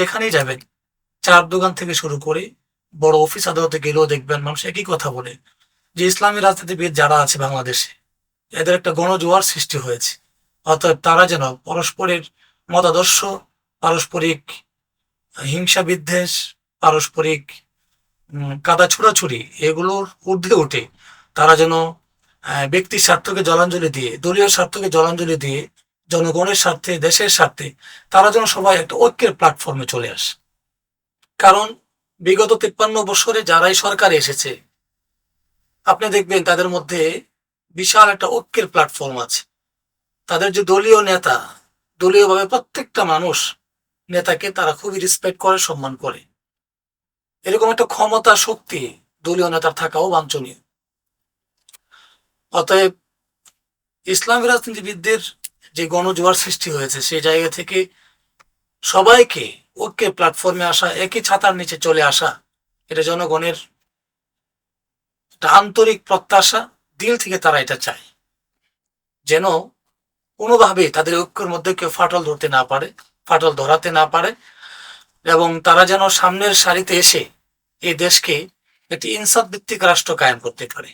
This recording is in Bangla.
যেখানেই যাবেন চার দোকান থেকে শুরু করে বড় অফিস আদালতে গেলেও দেখবেন মানুষ একই কথা বলে যে ইসলামী রাজনীতিবিদ যারা আছে বাংলাদেশে, এদের একটা গণজোয়ার সৃষ্টি হয়েছে। অর্থাৎ তারা যেন পরস্পরের মতাদর্শ, পারস্পরিক হিংসা বিদ্বেষ, পারস্পরিক কাদা ছুড়াছুড়ি এগুলোর ঊর্ধ্বে উঠে তারা যেন ব্যক্তির স্বার্থকে জলাঞ্জলি দিয়ে, দলীয় স্বার্থকে জলাঞ্জলি দিয়ে জনগণের স্বার্থে, দেশের স্বার্থে, তারা যেন সবাই একটা ঐক্যের প্ল্যাটফর্মে চলে আসে। কারণ বিগত তিপ্পান্ন বছরে যারাই সরকারে এসেছে, আপনি দেখবেন তাদের মধ্যে বিশাল একটা ঐক্যের প্ল্যাটফর্ম আছে। তাদের যে দলীয় নেতা, দলীয়ভাবে প্রত্যেকটা মানুষ নেতাকে তারা খুবই রেসপেক্ট করে, সম্মান করে। এরকম একটা ক্ষমতা, শক্তি দলীয় নেতার থাকাও বাঞ্ছনীয়। অতএব ইসলামী রাজনীতিবিদদের যে গণজোয়ার সৃষ্টি হয়েছে সেই জায়গা থেকে সবাইকে ঐক্যের প্ল্যাটফর্মে আসা, একই ছাতার নিচে চলে আসা, এটা জনগণের আন্তরিক প্রত্যাশা, দিল থেকে তারা এটা চায়। যেন কোনোভাবে তাদের ঐক্যের মধ্যে কেউ ফাটল ধরতে না পারে, ফাটল ধরাতে না পারে, এবং তারা যেন সামনের সারিতে এসে এই দেশকে একটি ইনসাফ ভিত্তিক রাষ্ট্র কায়েম করতে পারে।